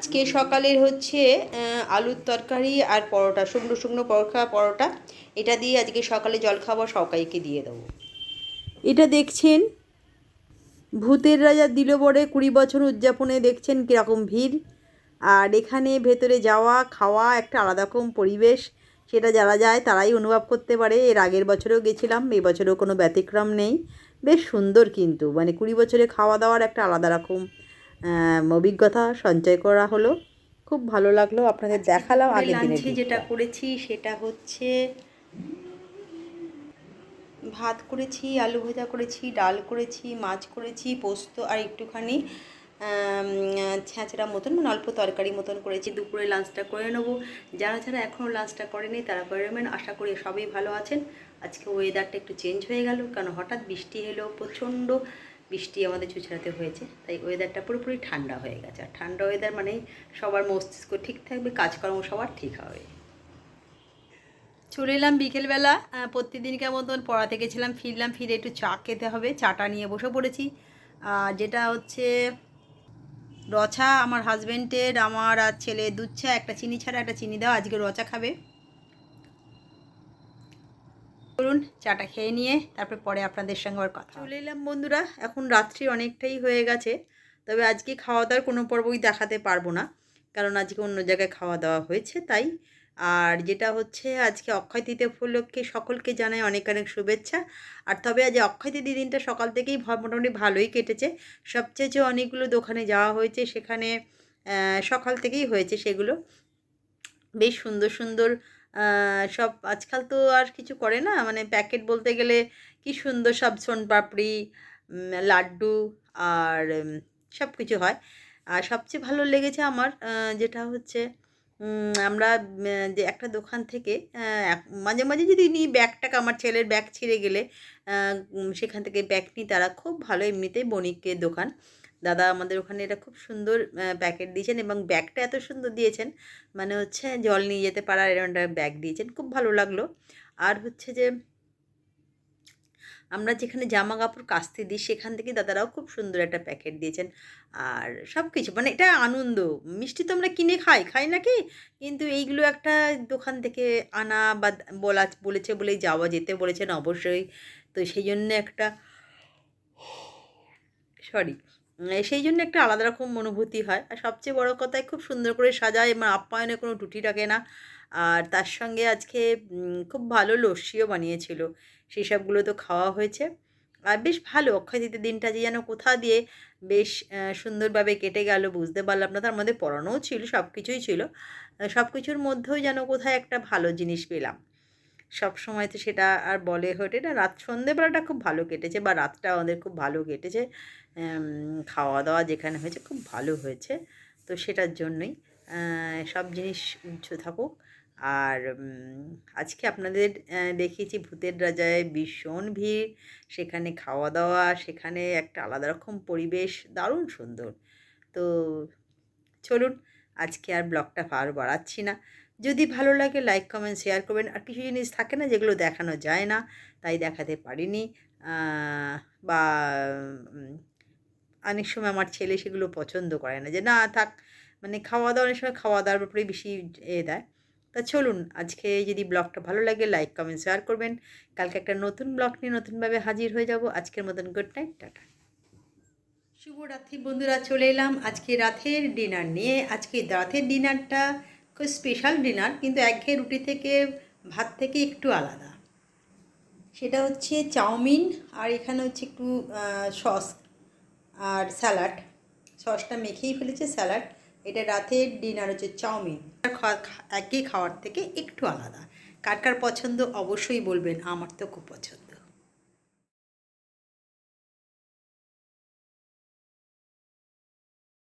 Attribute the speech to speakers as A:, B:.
A: আজকে সকালের হচ্ছে আলুর তরকারি আর পরোটা, শুকনো শুকনো পরোটা পরোটা। এটা দিয়ে আজকে সকালে জলখাবার সবাইকে দিয়ে দেবো। এটা দেখছেন? ভূতের রাজা দিল বড়ে কুড়ি বছর উদযাপনে দেখছেন কীরকম ভিড়। আর এখানে ভেতরে যাওয়া, খাওয়া একটা আলাদা রকম পরিবেশ। সেটা যারা যায় তারাই অনুভব করতে পারে। এর আগের বছরেও গেছিলাম এই বছরেও কোনো ব্যতিক্রম নেই। বেশ সুন্দর কিন্তু মানে কুড়ি বছরে খাওয়া দাওয়ার একটা আলাদা রকম অভিজ্ঞতা সঞ্চয় করা হলো। খুব ভালো লাগল আপনাদের দেখালাম আগের দিনে যেটা করেছি সেটা হচ্ছে ভাত করেছি আলু ভাজা করেছি ডাল করেছি মাছ করেছি পোস্ত আর একটুখানি আম, ছ্যাঁচড়া মতন মানে অল্প তরকারি মতন করেছি। দুপুরে লাঞ্চটা করে নেব। যারা যারা এখনও লাঞ্চটা করেনি তারা করে নেবেন। আশা করি সবাই ভালো আছেন। আজকে ওয়েদারটা একটু চেঞ্জ হয়ে গেল কারণ হঠাৎ বৃষ্টি এলো প্রচণ্ড। বৃষ্টি আমাদের চুচড়াতে হয়েছে তাই ওয়েদারটা পুরোপুরি ঠান্ডা হয়ে গেছে। আর ঠান্ডা ওয়েদার মানেই সবার মস্তিষ্ক ঠিক থাকবে কাজকর্ম সবার ঠিক হবে। চলে এলাম বিকেলবেলা আহ, প্রতিদিনকার মতন পড়াতে গেছিলাম ফিরলাম ফিরে একটু চা খেতে হবে চাটা নিয়ে বসে পড়েছি। যেটা হচ্ছে রচা আমার হাজব্যান্ডের আমার আর ছেলে দুধ চা একটা চিনি ছাড়া একটা চিনি দেওয়া আজকে রচা খাবে। চলুন, চাটা খেয়ে নিয়ে তারপর পরে আপনাদের সঙ্গে আবার কথা চলে এলাম বন্ধুরা, এখন রাত্রি অনেকটাই হয়ে গেছে, তবে আজকে খাওয়া দাওয়ার কোনো পর্বই দেখাতে পারব না, কারণ আজকে অন্য জায়গায় খাওয়া দাওয়া হয়েছে তাই। আর যেটা হচ্ছে, আজকে অক্ষয় তৃতীয় উপলক্ষে সকলকে জানাই অনেক অনেক শুভেচ্ছা। আর তবে আজ অক্ষয় তৃতীয় দিনটা সকাল থেকেই মোটামুটি ভালোই কেটেছে। সবচেয়ে যে অনেকগুলো দোকানে যাওয়া হয়েছে, সেখানে সকাল থেকেই হয়েছে সেগুলো। বেশ সুন্দর সুন্দর সব আজকাল তো আর কিছু করে না। মানে প্যাকেট বলতে গেলে কি সুন্দর সব সোনপাপড়ি লাড্ডু আর সব কিছু হয়। আর সবচেয়ে ভালো লেগেছে আমার যেটা হচ্ছে আমরা যে একটা দোকান থেকে মাঝে মাঝে যদি নিই ব্যাগটাকে আমার ছেলের ব্যাগ ছিঁড়ে গেলে সেখান থেকে ব্যাগ নিই, তারা খুব ভালো এমনিতেই বণিকের দোকান। দাদা আমাদের ওখানে এটা খুব সুন্দর প্যাকেট দিয়েছেন এবং ব্যাগটা এত সুন্দর দিয়েছেন। মানে হচ্ছে জল নিয়ে যেতে পারার এরকম একটা ব্যাগ দিয়েছেন, খুব ভালো লাগল। আর হচ্ছে যে, আমরা যেখানে জামা কাপড় কাচতে দিই, সেখান থেকে দাদারাও খুব সুন্দর একটা প্যাকেট দিয়েছেন। আর সব কিছু মানে এটা আনন্দ। মিষ্টি তো আমরা কিনে খাই খাই নাকি? কিন্তু এইগুলো একটা দোকান থেকে আনা বা বলা, বলেছে বলেই যাওয়া, যেতে বলেছেন অবশ্যই। তো সেই জন্য একটা সরি সেই জন্য একটা আলাদা রকম অনুভূতি হয়। আর সবচেয়ে বড় কথায় খুব সুন্দর করে সাজায় এবং আপ্যায়নে কোনো টুটি রাখে না। আর তার সঙ্গে আজকে খুব ভালো লস্যিও বানিয়েছিল। সেই সবগুলো তো খাওয়া হয়েছে। আর বেশ ভালো, অক্ষয় তৃতীয় দিনটা যে যেন কোথা দিয়ে বেশ সুন্দরভাবে কেটে গেল, বুঝতে পারলাম না। তার মধ্যে পড়ানোও ছিল সব কিছুই ছিল। সব কিছুর মধ্যেও যেন কোথায় একটা ভালো জিনিস পেলাম। সব সময় তো সেটা আর বলে হয়ে না রাত সন্ধেবেলাটা খুব ভালো কেটেছে বা রাতটা আমাদের খুব ভালো কেটেছে। খাওয়া দাওয়া যেখানে হয়েছে খুব ভালো হয়েছে। তো সেটার জন্যই সব জিনিস উচ্চ থাকুক। আর আজকে আপনাদের দেখিয়েছি ভূতের রাজায় ভীষণ ভিড়। সেখানে খাওয়া দাওয়া সেখানে একটা আলাদা রকম পরিবেশ, দারুণ সুন্দর। তো চলুন, আজকে আর ব্লগটা আর বাড়াচ্ছি না। যদি ভালো লাগে লাইক কমেন্ট শেয়ার করবেন। আর কিছু জিনিস থাকে না যেগুলো দেখানো যায় না, তাই দেখাতে পারিনি। বা অনেক সময় আমার ছেলে সেগুলো পছন্দ করে না। যে না, থাক মানে খাওয়া দাওয়া অনেক সময় খাওয়া দাওয়ার ব্যাপারে বেশি এ দেয়। তা চলুন, আজকে যদি ব্লগটা ভালো লাগে লাইক কমেন্ট শেয়ার করবেন। কালকে একটা নতুন ব্লগ নিয়ে নতুনভাবে হাজির হয়ে যাব। আজকের মতন গুড নাইট টাটা। শুভরাত্রি বন্ধুরা, চলে এলাম আজকে রাতের ডিনার নিয়ে। আজকে রাতের ডিনারটা স্পেশাল ডিনার কিন্তু একঘেয়ে রুটি থেকে ভাত থেকে একটু আলাদা। সেটা হচ্ছে চাউমিন, আর এখানে হচ্ছে একটু সস আর স্যালাড সসটা মেখেই ফেলেছে স্যালাড এটা রাতের ডিনার হচ্ছে চাউমিন। একই খাওয়ার থেকে একটু আলাদা। কার কার পছন্দ অবশ্যই বলবেন, আমার তো খুব পছন্দ।